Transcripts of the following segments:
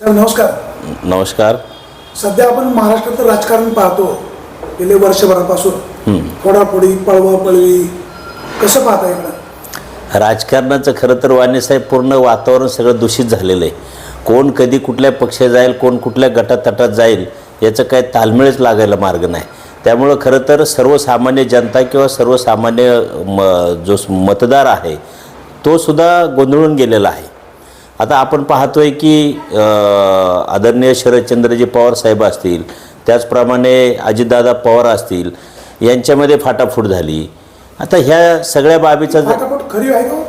साहेब नमस्कार. नमस्कार. सध्या आपण महाराष्ट्राचं राजकारण पाहतो. गेले वर्षभरापासून. फोडाफोडी पळवा पळवी कसं पाहता इकडं राजकारणाचं खरं तर वाणीसाहेब पूर्ण वातावरण सगळं दूषित झालेलं आहे. कोण कधी कुठल्या पक्षात जाईल कोण कुठल्या गटातटात जाईल याचं काय तालमेळच लागायला मार्ग नाही. त्यामुळं खरं तर सर्वसामान्य जनता किंवा सर्वसामान्य म जो मतदार आहे तो सुद्धा गोंधळून गेलेला आहे. आता आपण पाहतोय की आदरणीय शरदचंद्रजी पवार साहेब असतील त्याचप्रमाणे अजितदादा पवार असतील यांच्यामध्ये फाटाफूट झाली. आता ह्या सगळ्या बाबीचा खरी आहे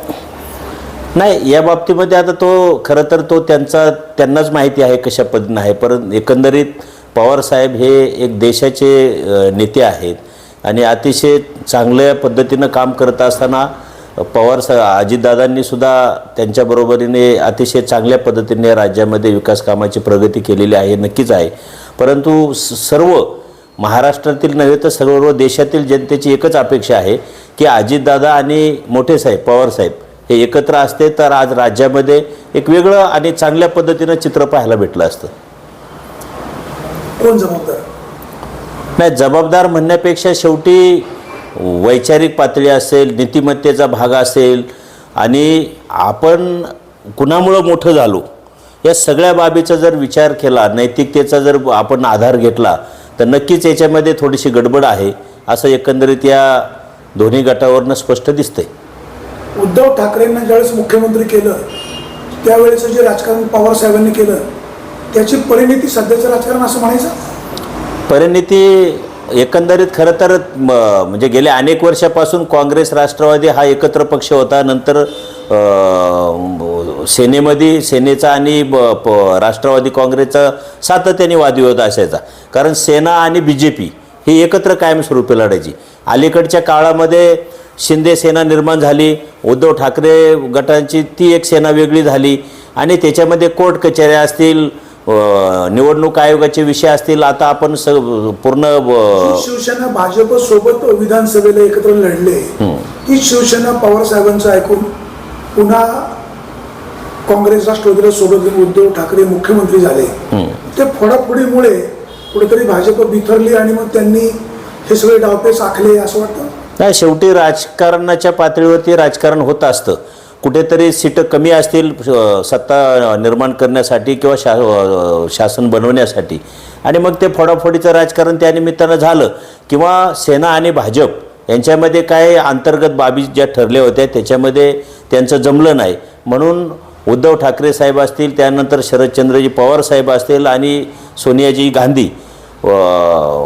नाही या बाबतीमध्ये आता तो खरं तर तो त्यांचा त्यांनाच माहिती आहे कशा पद्धतीनं आहे परंतु एकंदरीत पवारसाहेब हे एक देशाचे नेते आहेत. आणि अतिशय चांगल्या पद्धतीनं काम करत असताना पवार सा अजितदादांनी सुद्धा त्यांच्या बरोबरीने अतिशय चांगल्या पद्धतीने राज्यामध्ये विकास कामाची प्रगती केलेली आहे नक्कीच आहे. परंतु सर्व महाराष्ट्रातील नव्हे तर सर्व देशातील जनतेची एकच अपेक्षा आहे की अजितदादा आणि मोठे साहेब पवारसाहेब हे एकत्र असते तर आज राज्यामध्ये एक वेगळं आणि चांगल्या पद्धतीनं चित्र पाहायला भेटलं असतं. कोण जबाबदार? नाही जबाबदार म्हणण्यापेक्षा शेवटी वैचारिक पातळी असेल नीतिमत्तेचा भाग असेल आणि आपण कुणामुळं मोठं झालो या सगळ्या बाबीचा जर विचार केला नैतिकतेचा जर आपण आधार घेतला तर नक्कीच याच्यामध्ये थोडीशी गडबड आहे असं एकंदरीत या दोन्ही गटावरनं स्पष्ट दिसतंय. उद्धव ठाकरेंना ज्यावेळेस मुख्यमंत्री केलं त्यावेळेस जे राजकारण पवार साहेबांनी केलं त्याची परिणिती सध्याचं राजकारण असं म्हणायचं? परिणिती एकंदरीत खरं तर म्हणजे गेल्या अनेक वर्षापासून काँग्रेस राष्ट्रवादी हा एकत्र पक्ष होता. नंतर सेनेमध्ये सेनेचा आणि ब- प- राष्ट्रवादी काँग्रेसचा सातत्याने वादविवाद असायचा. कारण सेना आणि बी जे पी ही एकत्र कायमस्वरूपी लढायची. अलीकडच्या काळामध्ये शिंदे सेना निर्माण झाली. उद्धव ठाकरे गटांची ती एक सेना वेगळी झाली. आणि त्याच्यामध्ये कोर्ट कचेऱ्या असतील निवडणूक आयोगाचे विषय असतील आता आपण स पूर्ण शिवसेना भाजप सोबत विधानसभेला एकत्र लढले ती शिवसेना पवार साहेबांचं ऐकून पुन्हा काँग्रेस राष्ट्रवादीला सोबत उद्धव ठाकरे मुख्यमंत्री झाले? ते फोडाफोडीमुळे कुठेतरी भाजप बिथरली आणि मग त्यांनी हे सगळे डावपेच आखले असं वाटतं? नाही शेवटी राजकारणाच्या पातळीवरती राजकारण होत असतं. कुठेतरी सीटं कमी असतील सत्ता निर्माण करण्यासाठी किंवा शा शासन बनवण्यासाठी. आणि मग ते फोडाफोडीचं राजकारण त्यानिमित्तानं झालं. किंवा सेना आणि भाजप यांच्यामध्ये काय अंतर्गत बाबी ज्या ठरल्या होत्या त्याच्यामध्ये त्यांचं जमलं नाही. म्हणून उद्धव ठाकरे साहेब असतील त्यानंतर शरदचंद्रजी पवार साहेब असतील आणि सोनियाजी गांधी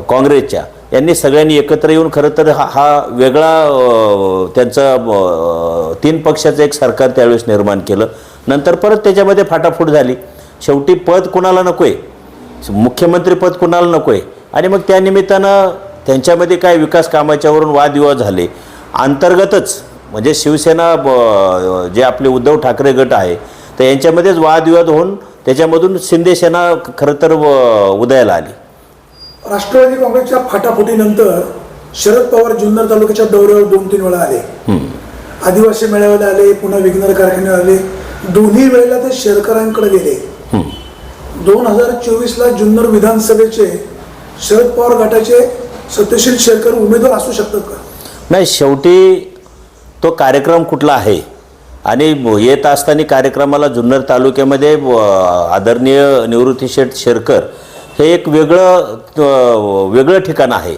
काँग्रेसच्या. यांनी सगळ्यांनी एकत्र येऊन खरं तर हा हा वेगळा त्यांचा तीन पक्षाचं एक सरकार त्यावेळेस निर्माण केलं. नंतर परत त्याच्यामध्ये फाटाफूट झाली. शेवटी पद कुणाला नको आहे मुख्यमंत्रीपद कुणाला नको आहे आणि मग त्या निमित्तानं त्यांच्यामध्ये काय विकास कामाच्यावरून वादविवाद झाले? अंतर्गतच म्हणजे शिवसेना ब- जे आपले उद्धव ठाकरे गट आहे तर यांच्यामध्येच वादविवाद होऊन त्याच्यामधून शिंदेसेना खरं तर व- उदयाला आली. राष्ट्रवादी काँग्रेसच्या फाटाफुटीनंतर शरद पवार जुन्नर तालुक्याच्या दौऱ्यावर दोन तीन वेळा आले. आदिवासी मेळाव्याला आले पुन्हा विघ्नर कारखान्यावर आले. दोन्ही वेळेला ते शेरकरांकडे गेले. दोन हजार चोवीसला जुन्नर विधानसभेचे शरद पवार गटाचे सत्यशील शेरकर उमेदवार असू शकतात का? नाही शेवटी तो कार्यक्रम कुठला आहे? आणि येत असताना कार्यक्रमाला जुन्नर तालुक्यामध्ये आदरणीय निवृत्ती शेठ शेरकर हे एक वेगळं वेगळं ठिकाण आहे.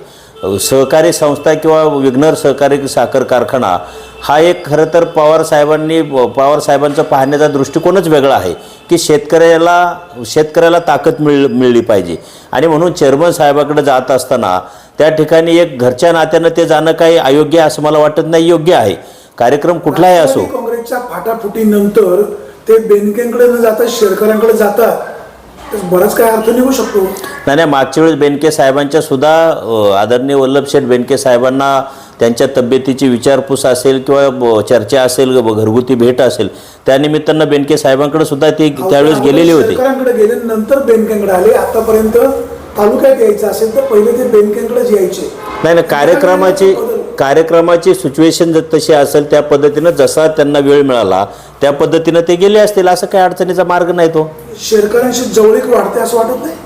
सहकारी संस्था किंवा विघ्नर सहकारी साखर कारखाना हा एक खरं तर पवार साहेबांनी पवार साहेबांचा पाहण्याचा दृष्टिकोनच वेगळा आहे की शेतकऱ्याला शेतकऱ्याला ताकद मिळ मिळली पाहिजे. आणि म्हणून चेअरमन साहेबाकडे जात असताना त्या ठिकाणी एक घरच्या नात्यानं ते जाणं काही अयोग्य असं मला वाटत नाही योग्य आहे. कार्यक्रम कुठलाही असो. काँग्रेसच्या फाटाफुटीनंतर ते बेनकेंकडे न जाता शेतकऱ्यांकडे जातात. बराच काय अर्थ निघू शकतो. नाही नाही मागच्या वेळेस बेनके साहेबांच्या सुद्धा आदरणीय वल्लभशेठ बेनके साहेबांना त्यांच्या तब्येतीची विचारपूस असेल किंवा चर्चा असेल घरगुती भेट असेल त्यानिमित्तानं बेनके साहेबांकडे सुद्धा ते त्यावेळेस गेलेले होते. गेले नंतर बेनकेंकडे आले आतापर्यंत तालुक्यात यायचं असेल तर पहिले ते बेनकेंकडेच यायचे. नाही नाही कार्यक्रमाची कार्यक्रमाची सिच्युएशन जर तशी असेल त्या पद्धतीनं जसा त्यांना वेळ मिळाला त्या पद्धतीनं ते गेले असतील असं काही अडचणीचा मार्ग नाही तो. शेतकऱ्यांशी जवळीक वाढते असं वाटत नाही?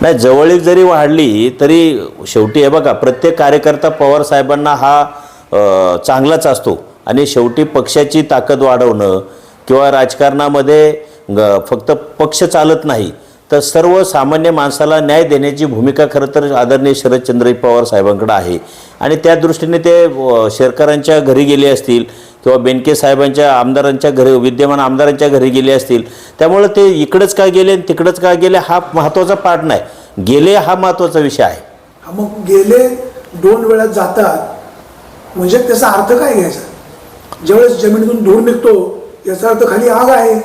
नाही जवळीक जरी वाढली तरी शेवटी हे बघा प्रत्येक कार्यकर्ता पवार साहेबांना हा चांगलाच असतो. आणि शेवटी पक्षाची ताकद वाढवणं किंवा राजकारणामध्ये फक्त पक्ष चालत नाही तर सर्व सामान्य माणसाला न्याय देण्याची भूमिका खरं तर आदरणीय शरदचंद्र पवार साहेबांकडे आहे. आणि त्या दृष्टीने ते शेरकरांच्या घरी गेले असतील किंवा बेनके साहेबांच्या आमदारांच्या घरी विद्यमान आमदारांच्या घरी गेले असतील त्यामुळे ते इकडंच का गेले आणि तिकडंच का गेले हा महत्त्वाचा पार्ट नाही. गेले हा महत्त्वाचा विषय आहे. हा मग गेले दोन वेळा जातात म्हणजे त्याचा अर्थ काय घ्यायचा? ज्यावेळेस जमिनीतून धूर निघतो याचा अर्थ खाली आग आहे.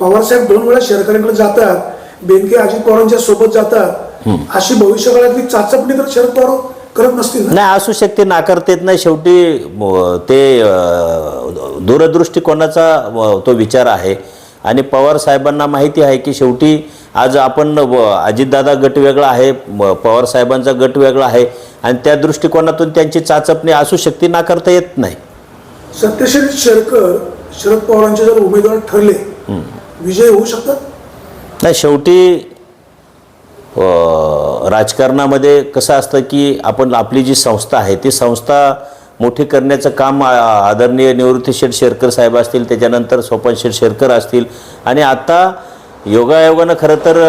पवारसाहेब दोन वेळा शेरकऱ्यांकडे जातात बेनके अजित पवारांच्या सोबत जातात. अशी भविष्यकाळातली चाचपणी तर शरद पवार करत नसतील नाही असू शकते नाकारता येत नाही. शेवटी ते दूरदृष्टिकोनाचा तो विचार आहे. आणि पवार साहेबांना माहिती आहे की शेवटी आज आपण अजितदादा गट वेगळा आहे पवार साहेबांचा गट वेगळा आहे. आणि त्या दृष्टिकोनातून त्यांची चाचपणी असू शकते नाकारता येत नाही. सत्यशील शेरकर शरद पवारांचे जर उमेदवार ठरले विजय होऊ शकतात? नाही शेवटी राजकारणामध्ये कसं असतं की आपण आपली जी संस्था आहे ती संस्था मोठी करण्याचं काम आदरणीय निवृत्ती शेठ शेरकर साहेब असतील त्याच्यानंतर स्वपन शेठ शेरकर असतील. आणि आता योगायोगानं खरं तर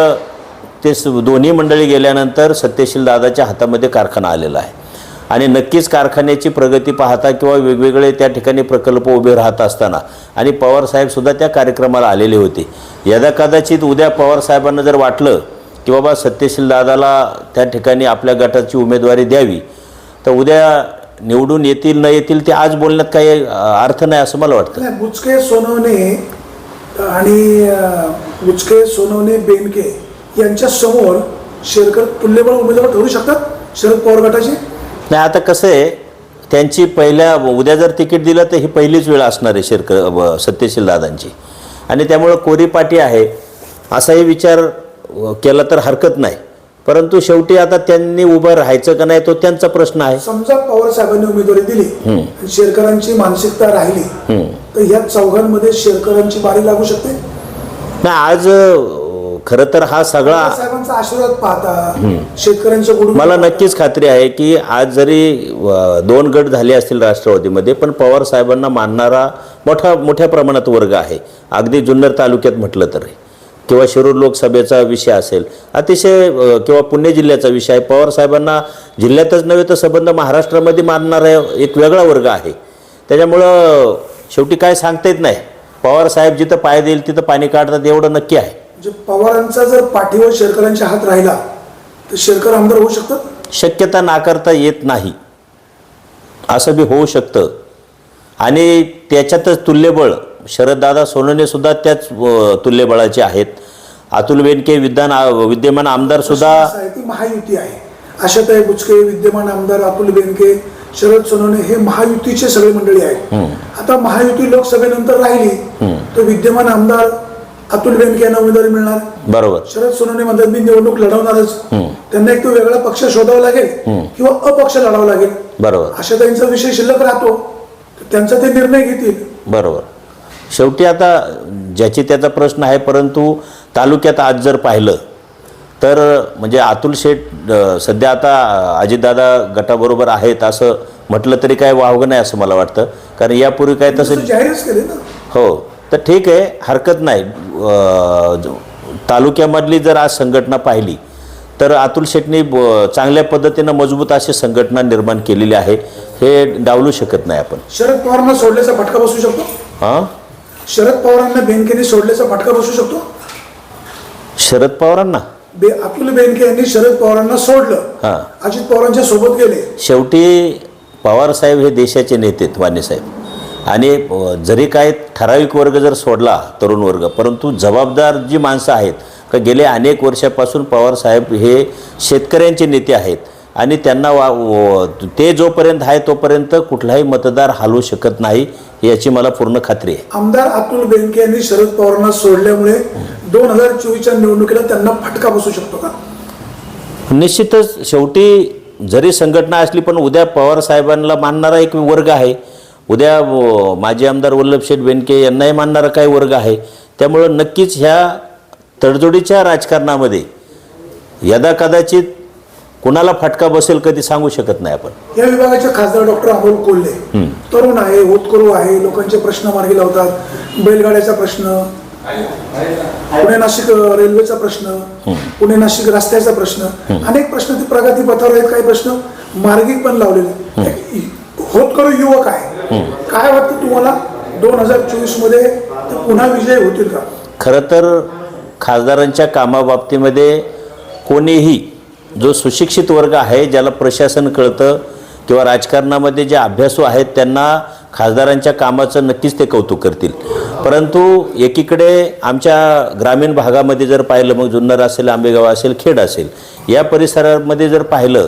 ते दोन्ही मंडळी गेल्यानंतर सत्यशील दादाच्या हातामध्ये कारखाना आलेला आहे. आणि नक्कीच कारखान्याची प्रगती पाहता किंवा वेगवेगळे त्या ठिकाणी प्रकल्प उभे राहत असताना आणि पवारसाहेबसुद्धा त्या कार्यक्रमाला आलेले होते. यदा कदाचित उद्या पवारसाहेबांना जर वाटलं की बाबा सत्यशील दादाला त्या ठिकाणी आपल्या गटाची उमेदवारी द्यावी. तर उद्या निवडून येतील न येतील ते आज बोलण्यात काही अर्थ नाही असं मला वाटतं. बुचके सोनवणे आणि बुचके सोनवणे बेनके यांच्या समोर शेरकर तुल्यबळ उमेदवार ठरू शकतात? शरद पवार गटाचे? नाही आता कसं आहे त्यांची पहिल्या उद्या जर तिकीट दिलं तर ही पहिलीच वेळ असणार आहे शेरकर सत्यशील दादांची. आणि त्यामुळं कोरी पाटी आहे. असाही विचार केला तर हरकत नाही. परंतु शेवटी आता त्यांनी उभं राहायचं का नाही तो त्यांचा प्रश्न आहे. समजा पवार साहेबांनी उमेदवारी दिली शेरकरांची मानसिकता राहिली तर ह्या चौघांमध्ये शेरकरांची बारी लागू शकते? नाही आज खरं तर हा सगळा साहेबांचा आशीर्वाद पाहता मला नक्कीच खात्री आहे की आज जरी दोन गट झाले असतील राष्ट्रवादीमध्ये पण पवार साहेबांना मानणारा मोठा मोठ्या प्रमाणात वर्ग आहे. अगदी जुन्नर तालुक्यात म्हटलं तरी. किंवा शिरूर लोकसभेचा विषय असेल अतिशय किंवा पुणे जिल्ह्याचा विषय आहे. पवार साहेबांना जिल्ह्यातच नव्हे तर संबंध महाराष्ट्रामध्ये मानणारा एक वेगळा वर्ग आहे. त्याच्यामुळं शेवटी काय सांगता येत नाही. पवार साहेब जिथं पाय देईल तिथं पाणी काढतात एवढं नक्की आहे. म्हणजे पवारांचा जर पाठीवर शेरकरांच्या हात राहिला तर शेरकर आमदार होऊ शकतात? शक्यता नाकारता येत नाही. असं बी होऊ शकतं. आणि त्याच्यातच तुल्यबळ शरददादा सोनवणे सुद्धा त्याच तुल्यबळाचे आहेत. अतुल बेनके विद्यान विद्यमान आमदार सुद्धा ती महायुती आहे. आशाताई बुचके विद्यमान आमदार अतुल बेनके शरद सोनवणे हे महायुतीचे सगळे मंडळी आहेत. आता महायुती लोकसभेनंतर राहिली तर विद्यमान आमदार अतुल बेनके यांना उमेदवारी मिळणार. बरोबर. शरद सोनवणे म्हणतात मी निवडणूक लढवणारच. त्यांना एक तो वेगळा पक्ष शोधावा लागेल किंवा अपक्ष लढावा लागेल. बरोबर. आशाताईंचा विषय शिल्लक राहतो त्यांचा ते निर्णय घेतील. बरोबर. शेवटी आता ज्याची त्याचा प्रश्न आहे परंतु तालुक्यात आज जर पाहिलं तर म्हणजे अतुल शेठ सध्या आता अजितदादा गटाबरोबर आहेत असं म्हटलं तरी काय वावगं नाही असं मला वाटतं. कारण यापूर्वी काय तसं तसं जाहीरच केले ना. हो तर ठीक आहे हरकत नाही. तालुक्यामधली जर आज संघटना पाहिली तर अतुल शेटनी ब- चांगल्या पद्धतीनं मजबूत अशी संघटना निर्माण केलेली आहे. हे डावलू शकत नाही आपण. शरद पवारांना सोडल्याचा फटका बसू शकतो? हां? शरद पवारांना बेनकेने सोडल्याचा फटका बसू शकतो? शरद पवारांना? बे अतुल बेनके यांनी शरद पवारांना सोडलं. हां. अजित पवारांच्या सोबत गेले. शेवटी पवारसाहेब हे देशाचे नेते आहेत मानेसाहेब आणि अ, जरी काय ठराविक वर्ग जर सोडला तरुण वर्ग परंतु जबाबदार जी माणसं आहेत का गेले अनेक वर्षापासून पवारसाहेब हे शेतकऱ्यांचे नेते आहेत आणि त्यांना वा ते जोपर्यंत आहे तोपर्यंत कुठलाही मतदार हलवू शकत नाही याची मला पूर्ण खात्री आहे. आमदार अतुल बेनके यांनी शरद पवारांना सोडल्यामुळे दोन हजार चोवीसच्या निवडणुकीला त्यांना फटका बसू शकतो का? निश्चितच शेवटी जरी संघटना असली पण उद्या पवार साहेबांना मानणारा एक वर्ग आहे. उद्या माजी आमदार वल्लभशेठ बेनके यांनाही मानणारा काही वर्ग आहे. त्यामुळं नक्कीच ह्या तडजोडीच्या राजकारणामध्ये यदा कदाचित कुणाला फटका बसेल कधी सांगू शकत नाही आपण. या विभागाचे खासदार डॉक्टर अमोल कोल्हे तरुण आहे होतकरू आहे लोकांचे प्रश्न मार्गी लावतात. बैलगाड्याचा प्रश्न पुणे नाशिक रेल्वेचा प्रश्न पुणे नाशिक रस्त्याचा प्रश्न अनेक प्रश्न ते प्रगती पथावर आहेत काही प्रश्न मार्गी पण लावलेले. होतकरू युवक आहे. काय वाटतं तुम्हाला? दोन हजार चोवीसमध्ये पुन्हा विजय होतील का? खरं तर खासदारांच्या कामाबाबतीमध्ये कोणीही जो सुशिक्षित वर्ग आहे ज्याला प्रशासन कळतं किंवा राजकारणामध्ये जे अभ्यासू आहेत त्यांना खासदारांच्या कामाचं नक्कीच ते कौतुक करतील. परंतु एकीकडे आमच्या ग्रामीण भागामध्ये जर पाहिलं मग जुन्नर असेल आंबेगाव असेल खेड असेल या परिसरामध्ये जर पाहिलं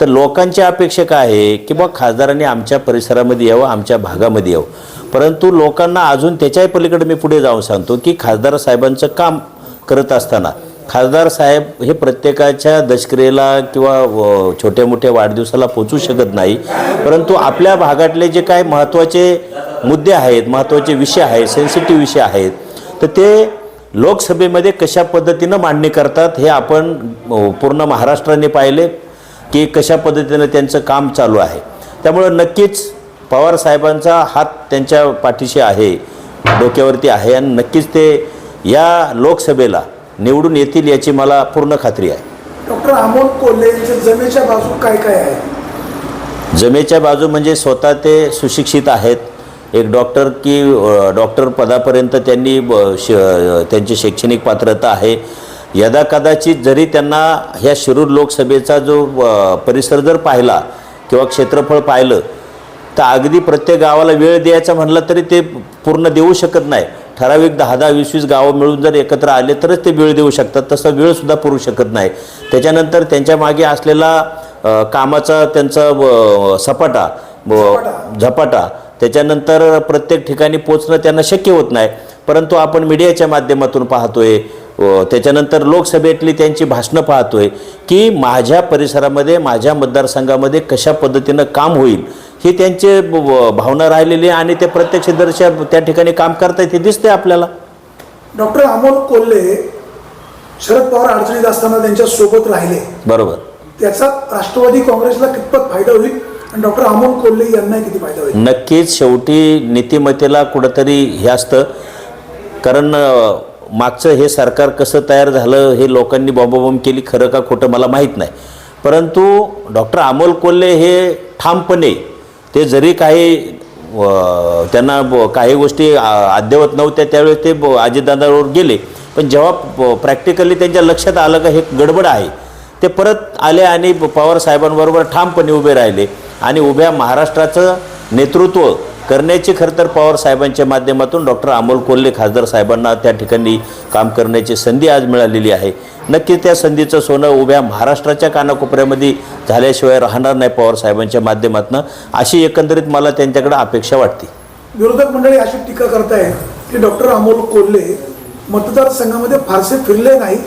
तर लोकांची अपेक्षा काय आहे की बा खासदारांनी आमच्या परिसरामध्ये यावं आमच्या भागामध्ये यावं. परंतु लोकांना अजून त्याच्याही पलीकडे मी पुढे जाऊन सांगतो की खासदार साहेबांचं काम करत असताना खासदार साहेब हे प्रत्येकाच्या दशक्रियेला किंवा छोट्या मोठ्या वाढदिवसाला पोचू शकत नाही. परंतु आपल्या भागातले जे काय महत्त्वाचे मुद्दे आहेत महत्त्वाचे विषय आहेत सेन्सिटिव्ह विषय आहेत तर ते लोकसभेमध्ये कशा पद्धतीनं मांडणी करतात हे आपण पूर्ण महाराष्ट्राने पाहिले की कशा पद्धतीनं त्यांचं काम चालू आहे. त्यामुळं नक्कीच पवार साहेबांचा हात त्यांच्या पाठीशी आहे डोक्यावरती आहे आणि नक्कीच ते या लोकसभेला निवडून येतील याची मला पूर्ण खात्री आहे. डॉक्टर अमोल कोल्हे यांच्या जमेच्या बाजू काय काय आहे? जमेच्या बाजू म्हणजे स्वतः ते सुशिक्षित आहेत. एक डॉक्टर की डॉक्टर पदापर्यंत त्यांनी त्यांची शैक्षणिक पात्रता आहे. यदा कदाचित जरी त्यांना ह्या शिरूर लोकसभेचा जो परिसर जर पाहिला किंवा क्षेत्रफळ पाहिलं तर अगदी प्रत्येक गावाला वेळ द्यायचा म्हणलं तरी ते पूर्ण देऊ शकत नाही. ठराविक दहा दहा वीस वीस गावं मिळून जर एकत्र आले तरच ते वेळ देऊ शकतात. तसा वेळसुद्धा पुरू शकत नाही. त्याच्यानंतर त्यांच्या मागे असलेला कामाचा त्यांचा सपाटा झपाटा त्याच्यानंतर प्रत्येक ठिकाणी पोचणं त्यांना शक्य होत नाही. परंतु आपण मीडियाच्या माध्यमातून पाहतोय त्याच्यानंतर लोकसभेतली त्यांची भाषणं पाहतोय की माझ्या परिसरामध्ये माझ्या मतदारसंघामध्ये कशा पद्धतीनं काम होईल. ही त्यांचे भावना राहिलेली आहे आणि ते प्रत्यक्षदर्शा त्या ठिकाणी काम करतायत हे दिसते आपल्याला. डॉक्टर अमोल कोल्हे शरद पवार अडचणीत असताना त्यांच्यासोबत राहिले. बरोबर. त्याचा राष्ट्रवादी काँग्रेसला कितपत फायदा होईल आणि डॉक्टर अमोल कोल्हे यांनाही किती फायदा होईल? नक्कीच शेवटी नीतिमत्तेला कुठंतरी हे असतं. कारण मागचं हे सरकार कसं तयार झालं हे लोकांनी बॉम्बोबॉम्ब केली खरं का खोटं मला माहीत नाही. परंतु डॉक्टर अमोल कोल्हे हे ठामपणे ते जरी काही त्यांना ब- काही गोष्टी आ- अद्ययावत नव्हत्या त्यावेळेस ते ब- अजितदादावर गेले. पण जेव्हा प्रॅक्टिकली त्यांच्या लक्षात आलं का हे गडबड आहे ते परत आले आणि पवार साहेबांबरोबर ठामपणे उभे राहिले. आणि उभ्या महाराष्ट्राचं नेतृत्व करण्याची खरं तर पवार साहेबांच्या माध्यमातून डॉक्टर अमोल कोल्हे खासदार साहेबांना त्या ठिकाणी काम करण्याची संधी आज मिळालेली आहे. नक्कीच त्या संधीचं सोनं उभ्या महाराष्ट्राच्या कानाकोपऱ्यामध्ये झाल्याशिवाय राहणार नाही पवार साहेबांच्या माध्यमातून. अशी एकंदरीत मला त्यांच्याकडे अपेक्षा वाटते. विरोधक मंडळी अशी टीका करताय की डॉक्टर अमोल कोल्हे मतदारसंघामध्ये फारसे फिरले नाही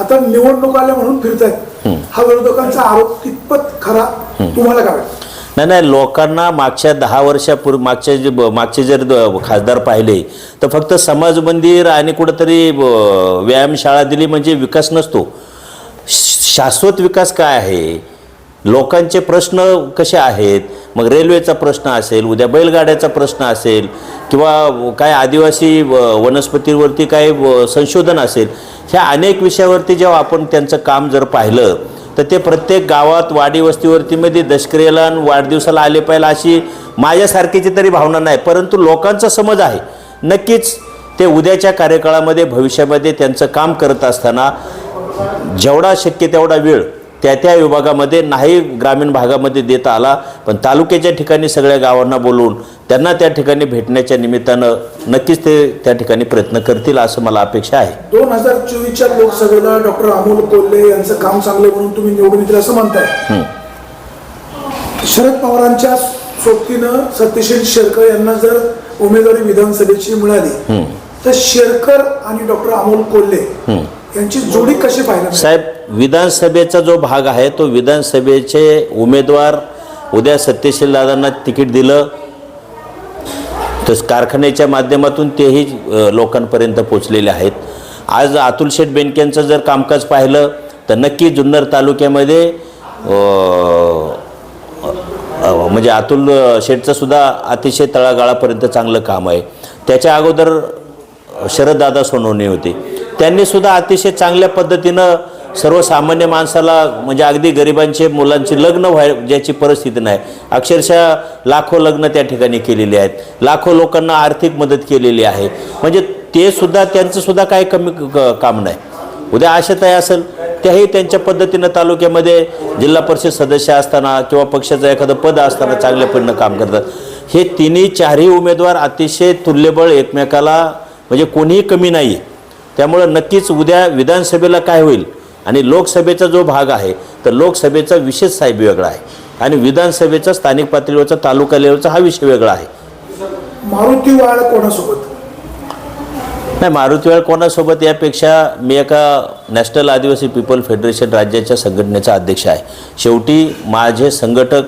आता निवडणूक आल्या म्हणून फिरतायत. हा विरोधकांचा आरोप कितपत खरा तुम्हाला काय वाटतं? नाही नाही लोकांना मागच्या दहा वर्षापूर्वी मागच्या जे ब- मागचे जर द- खासदार पाहिले तर फक्त समाज मंदिर आणि कुठंतरी ब- व्यायामशाळा दिली म्हणजे विकास नसतो. श- शाश्वत विकास काय आहे? लोकांचे प्रश्न कसे आहेत? मग रेल्वेचा प्रश्न असेल उद्या बैलगाड्याचा प्रश्न असेल किंवा काय आदिवासी व- वनस्पतीवरती काय व- संशोधन असेल ह्या अनेक विषयावरती जेव्हा आपण त्यांचं काम जर पाहिलं तर ते प्रत्येक गावात वाडी वस्तीवरतीमध्ये दशक्रियेला आणि वाढदिवसाला आले पाहिजे अशी माझ्यासारखीची तरी भावना नाही परंतु लोकांचा समज आहे. नक्कीच ते उद्याच्या कार्यकाळामध्ये भविष्यामध्ये त्यांचं काम करत असताना जेवढा शक्य तेवढा वेळ त्या त्या विभागामध्ये नाही ग्रामीण भागामध्ये देता आला पण तालुक्याच्या ठिकाणी सगळ्या गावांना बोलवून त्यांना त्या ठिकाणी भेटण्याच्या निमित्तानं नक्कीच ते त्या ठिकाणी प्रयत्न करतील असं मला अपेक्षा आहे. दोन हजार चोवीसच्या लोकसभेला डॉक्टर अमोल कोल्हे यांचं काम चांगलं म्हणून तुम्ही निवडून येतील असं म्हणताय. शरद पवारांच्या सोबतीनं सत्यशील शेरकर यांना जर उमेदवारी विधानसभेची मिळाली तर शेरकर आणि डॉक्टर अमोल कोल्हे यांची जोडी कशी पाहिजे साहेब विधानसभेचा जो भाग आहे तो विधानसभेचे उमेदवार उद्या सत्यशील दादांना तिकीट दिलं तर कारखान्याच्या माध्यमातून तेही लोकांपर्यंत पोचलेले आहेत. आज अतुल शेठ बेनकेंचं जर कामकाज पाहिलं तर नक्की जुन्नर तालुक्यामध्ये म्हणजे अतुल शेठचं सुद्धा अतिशय तळागाळापर्यंत चांगलं काम आहे. त्याच्या अगोदर शरददादा सोनवणे होते. त्यांनीसुद्धा अतिशय चांगल्या पद्धतीनं सर्वसामान्य माणसाला म्हणजे अगदी गरिबांचे मुलांचे लग्न व्हाय ज्याची परिस्थिती नाही. अक्षरशः लाखो लग्न त्या ठिकाणी केलेली आहेत. लाखो लोकांना आर्थिक मदत केलेली आहे. म्हणजे ते सुद्धा त्यांचं सुद्धा काही कमी काम नाही. उद्या आशाताई असेल त्याही त्यांच्या पद्धतीनं तालुक्यामध्ये जिल्हा परिषद सदस्य असताना किंवा पक्षाचं एखादं पद असताना चांगल्या पद्धतीनं काम करतात. हे तिन्ही चारही उमेदवार अतिशय तुल्यबळ एकमेकाला म्हणजे कोणीही कमी नाही आहे त्यामुळं नक्कीच उद्या विधानसभेला काय होईल? आणि लोकसभेचा जो भाग आहे तर लोकसभेचा विषय साहेब वेगळा आहे. आणि विधानसभेचा स्थानिक पातळीवरचा तालुका लेवलचा हा विषय वेगळा आहे. मारुती वाळ कोणासोबत? नाही मारुतीवाळ कोणासोबत यापेक्षा मी एका नॅशनल आदिवासी पीपल फेडरेशन राज्याच्या संघटनेचा अध्यक्ष आहे. शेवटी माझे संघटक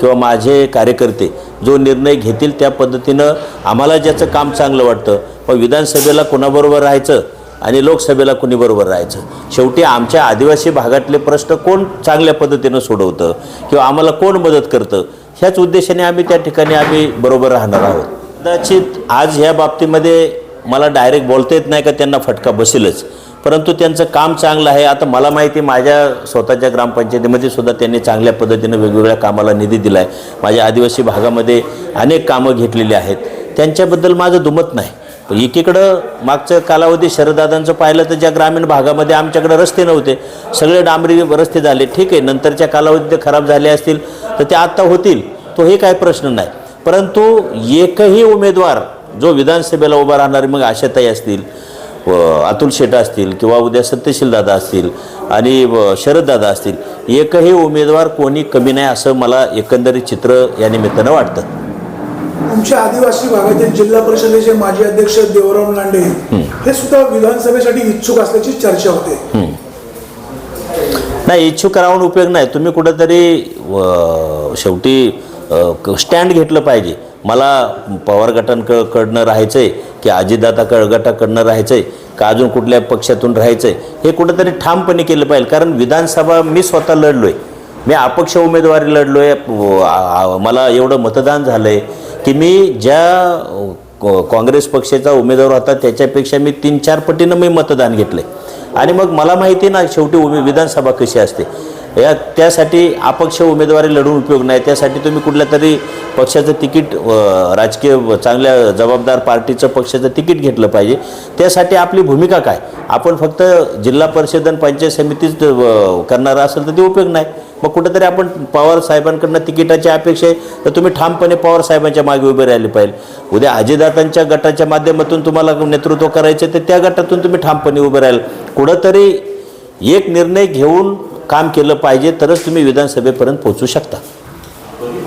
किंवा माझे कार्यकर्ते जो निर्णय घेतील त्या पद्धतीनं आम्हाला ज्याचं काम चांगलं वाटतं पण विधानसभेला कोणाबरोबर राहायचं आणि लोकसभेला कुणी बरोबर राहायचं? शेवटी आमच्या आदिवासी भागातले प्रश्न कोण चांगल्या पद्धतीनं सोडवतं? किंवा आम्हाला कोण मदत करतं? ह्याच उद्देशाने आम्ही त्या ठिकाणी आम्ही बरोबर राहणार आहोत. कदाचित आज ह्या बाबतीमध्ये मला डायरेक्ट बोलता येत नाही का त्यांना फटका बसेलच. परंतु त्यांचं काम चांगलं आहे. आता मला माहिती आहे, माझ्या स्वतःच्या ग्रामपंचायतीमध्ये सुद्धा त्यांनी चांगल्या पद्धतीनं वेगवेगळ्या कामाला निधी दिला आहे माझ्या आदिवासी भागामध्ये अनेक कामं घेतलेली आहेत. त्यांच्याबद्दल माझं दुमत नाही. एकीकडं मागचं कालावधी शरददादांचं पाहिलं तर ज्या ग्रामीण भागामध्ये आमच्याकडे रस्ते नव्हते सगळे डांबरी रस्ते झाले. ठीक आहे नंतरच्या कालावधीत ते खराब झाले असतील तर ते आत्ता होतील तोही काय प्रश्न नाही. परंतु एकही उमेदवार जो विधानसभेला उभा राहणारे मग आशाताई असतील अतुल शेट असतील किंवा उद्या सत्यशील दादा असतील आणि शरददादा असतील एकही उमेदवार कोणी कमी नाही असं मला एकंदरीत चित्र या निमित्तानं वाटतं. तुमच्या आदिवासी भागातील जिल्हा परिषदेचे माजी अध्यक्ष देवराम लांडे हे सुद्धा विधानसभेसाठी इच्छुक असल्याची चर्चा होते. नाही इच्छुक राहून उपयोग नाही. तुम्ही कुठंतरी शेवटी स्टँड घेतलं पाहिजे. मला पवार गटांक कडनं राहायचं आहे की अजितदादा क गटाकडनं राहायचं आहे का अजून कुठल्या पक्षातून राहायचं आहे हे कुठंतरी ठामपणे केलं पाहिजे. कारण विधानसभा मी स्वतः लढलो आहे मी अपक्ष उमेदवारी लढलो आहे मला एवढं मतदान झालं आहे की मी ज्या काँग्रेस पक्षाचा उमेदवार होता त्याच्यापेक्षा मी तीन चार पटीनं मी मतदान घेतलं आहे आणि मग मला माहिती ना शेवटी उमे विधानसभा कशी असते. या त्यासाठी अपक्ष उमेदवारी लढून उपयोग नाही. त्यासाठी तुम्ही कुठल्या तरी पक्षाचं तिकीट राजकीय व चांगल्या जबाबदार पार्टीचं पक्षाचं तिकीट घेतलं पाहिजे. त्यासाठी आपली भूमिका काय? आपण फक्त जिल्हा परिषद आणि पंचायत समितीच करणारं करणारा असेल तर ते उपयोग नाही. मग कुठेतरी आपण पवार साहेबांकडनं तिकिटाची अपेक्षा आहे तर तुम्ही ठामपणे पवार साहेबांच्या मागे उभे राहिले पाहिजे. उद्या अजितदादांच्या गटाच्या माध्यमातून तुम्हाला नेतृत्व करायचे तर त्या गटातून तुम्ही ठामपणे उभे राहाल. कुठंतरी एक निर्णय घेऊन काम केलं पाहिजे तरच तुम्ही विधानसभेपर्यंत पोहोचू शकता.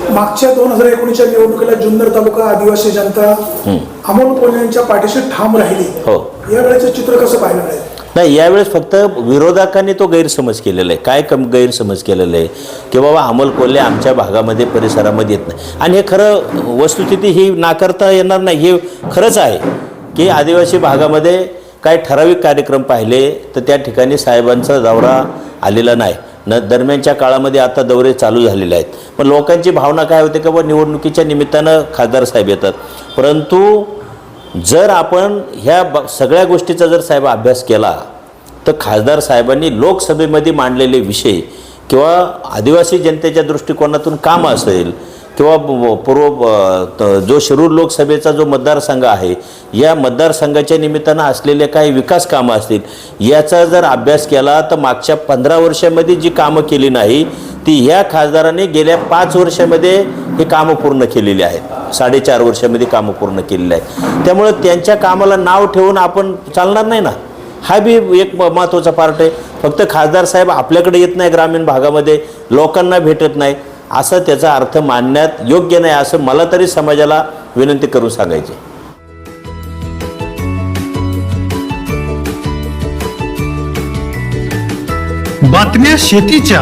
मागच्या दोन हजार एकोणीसच्या निवडणुकीला जुन्नर तालुका आदिवासी जनता अमोल कोल्हे यांच्या पाठीशी ठाम राहिली. हो. या वेळेचं चित्र कसं मिळेल? नाही यावेळेस फक्त विरोधकांनी तो गैरसमज केलेला आहे. काय कम गैरसमज केलेलं आहे? की बाबा अमोल कोल्हे आमच्या भागामध्ये परिसरामध्ये येत नाही. आणि हे खरं वस्तुस्थिती ही नाकारता येणार नाही. हे खरंच आहे की आदिवासी भागामध्ये काय ठराविक कार्यक्रम पाहिले तर त्या ठिकाणी साहेबांचा दौरा आलेला नाही. न दरम्यानच्या काळामध्ये आता दौरे चालू झालेले आहेत. पण लोकांची भावना काय होते की बाबा निवडणुकीच्या निमित्तानं खासदार साहेब येतात. परंतु जर आपण ह्या ब सगळ्या गोष्टीचा जर साहेब अभ्यास केला तर खासदार साहेबांनी लोकसभेमध्ये मांडलेले विषय किंवा आदिवासी जनतेच्या दृष्टिकोनातून काम असेल किंवा पूर्व त- जो शिरूर लोकसभेचा जो मतदारसंघ आहे या मतदारसंघाच्या निमित्तानं असलेले काही विकास कामं असतील याचा जर अभ्यास केला तर मागच्या पंधरा वर्षामध्ये जी कामं केली नाही ती ह्या खासदारांनी गेल्या पाच वर्षामध्ये हे कामं पूर्ण केलेली आहेत. साडेचार वर्षामध्ये कामं पूर्ण केलेली आहेत. त्यामुळं त्यांच्या कामाला नाव ठेवून आपण चालणार नाही ना? हा बी एक महत्त्वाचा पार्ट आहे. फक्त खासदार साहेब आपल्याकडे येत नाही ग्रामीण भागामध्ये लोकांना भेटत नाही. असं त्याचा अर्थ मानण्यात योग्य नाही असं मला तरी समाजाला विनंती करून सांगायची. बातम्या शेतीच्या.